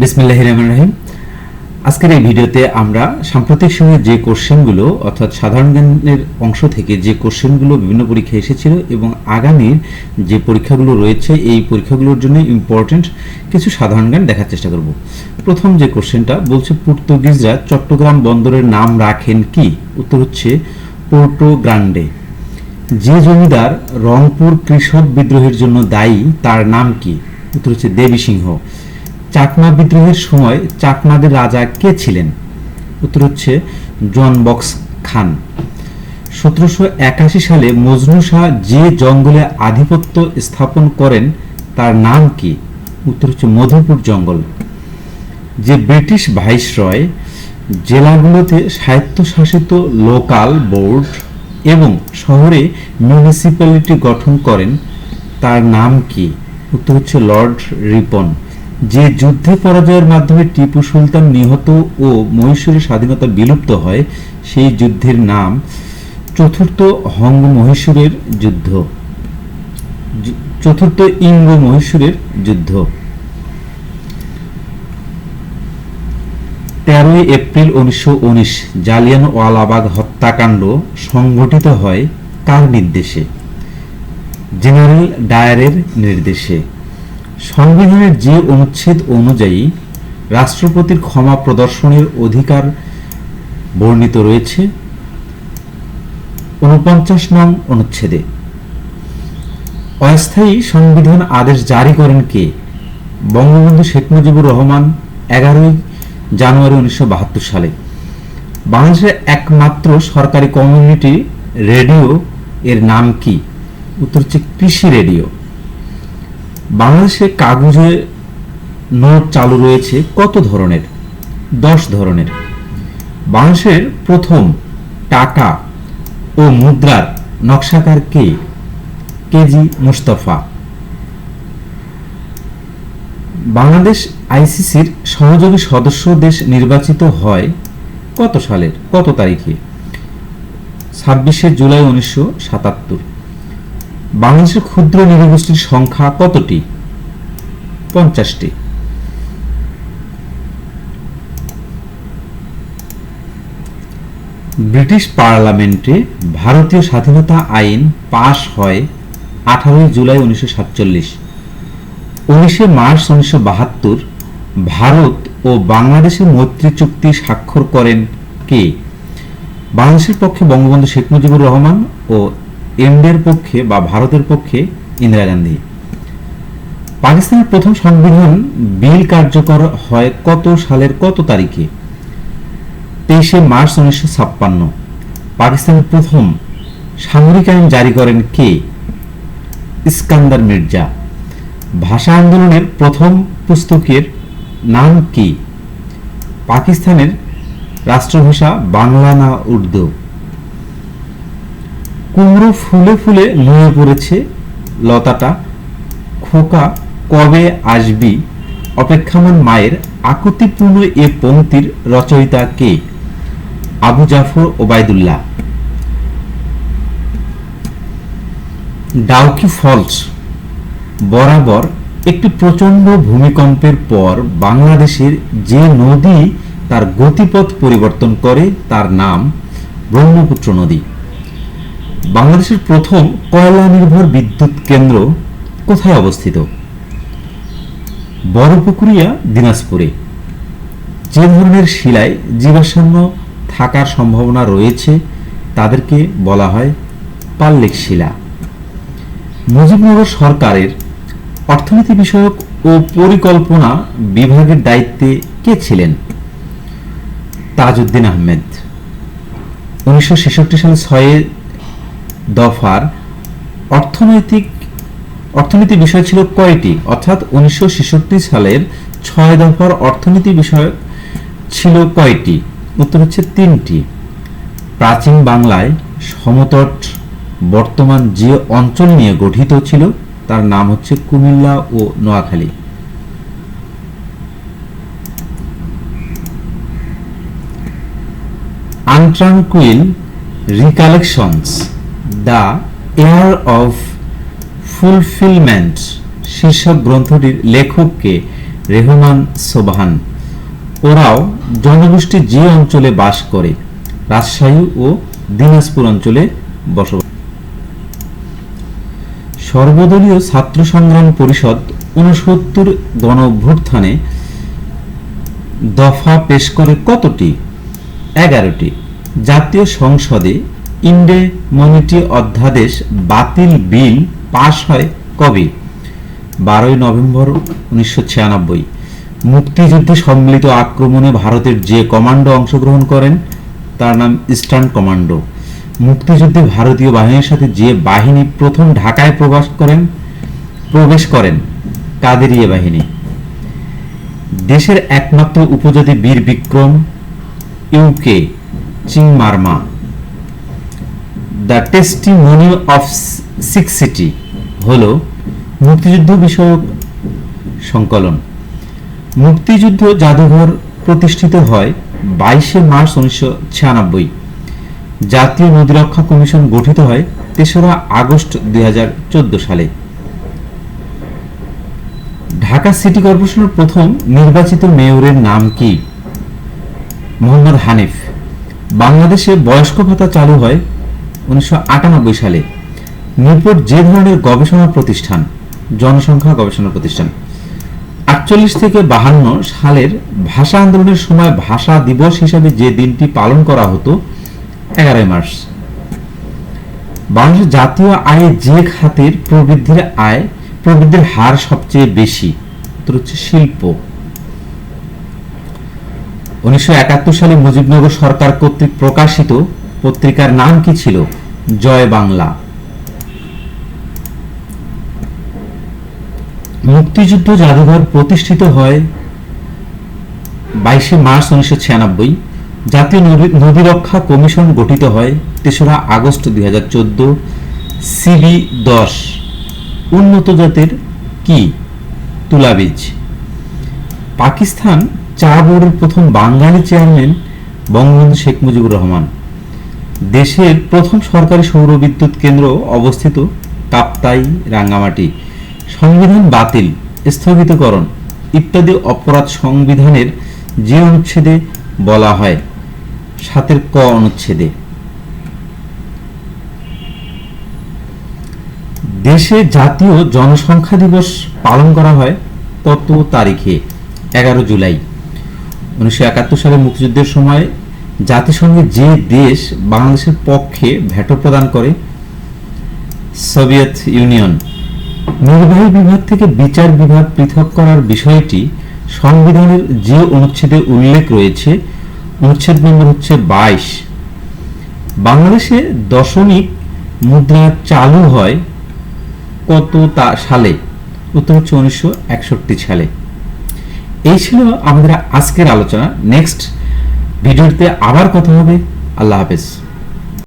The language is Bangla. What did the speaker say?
বিসমিল্লাহ রহমান রহিম। আজকের এই ভিডিওতে আমরা সাম্প্রতিক সময়ে যে কোশ্চেনগুলো, অর্থাৎ সাধারণ জ্ঞানের অংশ থেকে যে কোশ্চেনগুলো বিভিন্ন পরীক্ষায় এসেছিল এবং আগামীর যে পরীক্ষাগুলো রয়েছে, এই পরীক্ষাগুলোর জন্য ইম্পর্টেন্ট কিছু সাধারণ জ্ঞান দেখার চেষ্টা করব। প্রথম যে কোশ্চেনটা বলছে, পর্তুগিজরা চট্টগ্রাম বন্দরের নাম রাখেন কি? উত্তর হচ্ছে, পোর্টো গ্রান্ডে। যে জমিদার রংপুর কৃষক বিদ্রোহের জন্য দায়ী, তার নাম কি? উত্তর হচ্ছে, দেবী সিংহ। চাকমা বিদ্রোহের সময় চাকমাদের রাজা কে ছিলেন? উত্তর হচ্ছে জন বক্স খান। সতেরোশো একাশি সালে মজনু শাহ যে জঙ্গলে আধিপত্য স্থাপন করেন, তার নাম কি? উত্তর হচ্ছে মধুপুর জঙ্গল। যে ব্রিটিশ ভাইসরয়, জেলাগুলোতে স্বায়ত্তশাসিত লোকাল বোর্ড এবং শহরে মিউনিসিপ্যালিটি গঠন করেন, তার নাম কি? উত্তর হচ্ছে লর্ড রিপন। যে যুদ্ধে পরাজয়ের মাধ্যমে টিপু সুলতান নিহত ও মহীশূরের স্বাধীনতা বিলুপ্ত হয়, সেই যুদ্ধের নাম চতুর্থ হঙ্গ মহীশূরের যুদ্ধ চতুর্থ ইঙ্গ মহীশূরের যুদ্ধ। তেরোই এপ্রিল উনিশশো উনিশ, জালিয়ান ওয়ালাবাগ হত্যাকাণ্ড সংঘটিত হয় কার নির্দেশে? জেনারেল ডায়ারের নির্দেশে। সংবিধানের যে অনুচ্ছেদ অনুযায়ী রাষ্ট্রপতির ক্ষমা প্রদর্শনের অধিকার বর্ণিত রয়েছে উনপঞ্চাশ নং অনুচ্ছেদে। অস্থায়ী সংবিধান আদেশ জারি করেন কে? বঙ্গবন্ধু শেখ মুজিবুর রহমান, এগারোই জানুয়ারি উনিশশো বাহাত্তর সালে। বাংলাদেশের একমাত্র সরকারি কমিউনিটি রেডিও, এর নাম কি? উত্তর হচ্ছে কৃষি রেডিও। বাংলাদেশে কাগজে নোট চালু রয়েছে কত ধরনের? দশ ধরনের। বাংলাদেশের প্রথম টাকা ও মুদ্রার নকশাকার কে? K G Mustafa. বাংলাদেশ আইসিসির সহযোগী সদস্য দেশ নির্বাচিত হয় কত সালের? কত তারিখে? ছাব্বিশে জুলাই উনিশশো সাতাত্তর। বাংলাদেশের ক্ষুদ্র নৃগোষ্ঠীর সংখ্যা কতটি? পঞ্চাশটি। ব্রিটিশ পার্লামেন্টে ভারতীয় স্বাধীনতা আইন পাশ হয় আঠারোই জুলাই উনিশশো সাতচল্লিশ। উনিশে মার্চ উনিশশো বাহাত্তর ভারত ও বাংলাদেশের মৈত্রী চুক্তি স্বাক্ষর করেন কে? বাংলাদেশের পক্ষে বঙ্গবন্ধু শেখ মুজিবুর রহমান ও এমডের পক্ষে বা ভারতের পক্ষে ইন্দিরা গান্ধী। পাকিস্তানের প্রথম সংবিধান বিল কার্যকর হয় কত সালের কত তারিখে? তেইশে মার্চ উনিশশো ছাপ্পান্ন। পাকিস্তানের প্রথম সামরিক আইন জারি করেন কে? ইস্কান্দার মির্জা। ভাষা আন্দোলনের প্রথম পুস্তকের নাম কি? পাকিস্তানের রাষ্ট্রভাষা বাংলা না উর্দু? কুমড়ো ফুলে ফুলে নুয়ে পড়েছে লতাটা। খোকা কবে আসবি? অপেক্ষামান মায়ের আকুতিপূর্ণ এ পংক্তির রচয়িতা কে? আবু জাফর ওবায়দুল্লাহ। ডাউকি ফলস। বরাবর একটি প্রচণ্ড ভূমিকম্পের পর বাংলাদেশের যে নদী তার গতিপথ পরিবর্তন করে তার নাম ব্রহ্মপুত্র নদী। বাংলাদেশের প্রথম কয়লা নির্ভর বিদ্যুৎ কেন্দ্র কোথায় অবস্থিত? বড়পুকুরিয়া, দিনাজপুরে। যে ধরনের শিলায় জীবাশ্ম থাকার সম্ভাবনা রয়েছে, তাদেরকে বলা হয় পাল্লিক শিলা। মুজিবনগর সরকারের অর্থনীতি বিষয়ক ও পরিকল্পনা বিভাগের দায়িত্বে কে ছিলেন? তাজউদ্দিন আহমেদ। উনিশশো সালে ছয়ে দফার অর্থনৈতিক, অর্থনীতি বিষয় ছিল কয়টি? অর্থাৎ উনিশশো ছেষট্টি সালের ছয় দফার অর্থনীতি বিষয় ছিল কয়টি? উত্তর হচ্ছে তিনটি। প্রাচীন বাংলায় সমতট বর্তমান যে অঞ্চল নিয়ে গঠিত ছিল, তার নাম হচ্ছে কুমিল্লা ও Noakhali. Untranquil recollections the years of fulfilment শীর্ষক গ্রন্থটির লেখককে রেহমান সোবাহান। ওরাও জনগোষ্ঠী যে অঞ্চলে বাস করে, রাজশাহী ও দিনাজপুর অঞ্চলে বসবাস সর্বদলীয় ছাত্র সংগ্রাম পরিষদ উনসত্তর গণ অভ্যুত্থানে দফা পেশ করে কতটি? এগারোটি। জাতীয় সংসদে ইন্ডেমনিটি অধ্যাদেশ বাতিল বিল পাশ হয় কবে? বারোই নভেম্বর উনিশশো ছিয়ানব্বই। মুক্তিযুদ্ধে সম্মিলিত আক্রমণে ভারতের যে কমান্ডো অংশগ্রহণ করেন, তার নাম ইস্টার্ন কমান্ডো। মুক্তিযুদ্ধে ভারতীয় বাহিনীর সাথে যে বাহিনী প্রথম ঢাকায় প্রবাস করেন, প্রবেশ করেন কাদেরিয়া বাহিনী। দেশের একমাত্র উপজাতি Bir Bikram, U K, Ching Marma. The testimony of sixty হল মুক্তিযুদ্ধ বিষয়ক সংকলন। মুক্তিযুদ্ধ জাদুঘর প্রতিষ্ঠিত হয় বাইশে মার্চ উনিশশো ছিয়ানব্বই। জাতীয় নদীরক্ষা কমিশন গঠিত হয় তেসরা আগস্ট দুই হাজার চোদ্দ সালে। ঢাকা সিটি কর্পোরেশনের প্রথম নির্বাচিত মেয়রের নাম কি? মোহাম্মদ হানিফ। বাংলাদেশে বয়স্ক ভাতা চালু হয় উনিশশো সালে নিউপোর্ট যে ধরনের গবেষণা প্রতিষ্ঠান, জনসংখ্যা গবেষণা প্রতিষ্ঠান, আটচল্লিশ থেকে বাহান্ন সালের ভাষা আন্দোলনের সময় ভাষা দিবস হিসাবে যে দিনটি পালন করা হতো, এগারোই মার্চ। বাংলাদেশের জাতীয় আয়ে যে খাতের প্রবৃদ্ধির আয়, প্রবৃদ্ধির হার সবচেয়ে বেশি হচ্ছে শিল্প। উনিশশো একাত্তর সালে মুজিবনগর সরকার কর্তৃক প্রকাশিত পত্রিকার নাম কি ছিল? জয় বাংলা। মুক্তিযুদ্ধ জাদুঘর প্রতিষ্ঠিত হয় বাইশে মার্চ উনিশশো ছিয়ানব্বই। জাতীয় নদী- রক্ষা কমিশন গঠিত হয় তেসরা আগস্ট দুই হাজার চোদ্দ। সিবি দশ। উন্নত জাতের কি? তুলাবীজ। পাকিস্তান চা বোর্ডের প্রথম বাঙালি চেয়ারম্যান বঙ্গবন্ধু শেখ মুজিবুর রহমান। দেশের প্রথম সরকারি সৌর বিদ্যুৎ কেন্দ্র অবস্থিত কাপ্তাই রাঙ্গামাটি। সংবিধান বাতিল, স্থগিতকরণ ইত্যাদি অপরাধ সংবিধানের যে অনুচ্ছেদে বলা হয়, সাতের ক অনুচ্ছেদে। দেশে জাতীয় জনসংখ্যা দিবস পালন করা হয় কত তারিখে? এগারো জুলাই। উনিশশো একাত্তর সালে মুক্তিযুদ্ধের সময় জাতিসংঘে যে দেশ বাংলাদেশের পক্ষে ভেটো প্রদান করে, সোভিয়েত ইউনিয়ন। নির্বাহী বিভাগ থেকে বিচার বিভাগ পৃথক করার বিষয়টি সংবিধানের যে অনুচ্ছেদে উল্লেখ রয়েছে, অনুচ্ছেদ নম্বর হচ্ছে বাইশ। বাংলাদেশে দশমিক মুদ্রা চালু হয় কত তা সালে? উত্তর হচ্ছে উনিশশো একষট্টি সালে। এই ছিল আমাদের আজকের আলোচনা। নেক্সট ভিডিওতে আবার কথা হবে। আল্লাহ হাফেজ।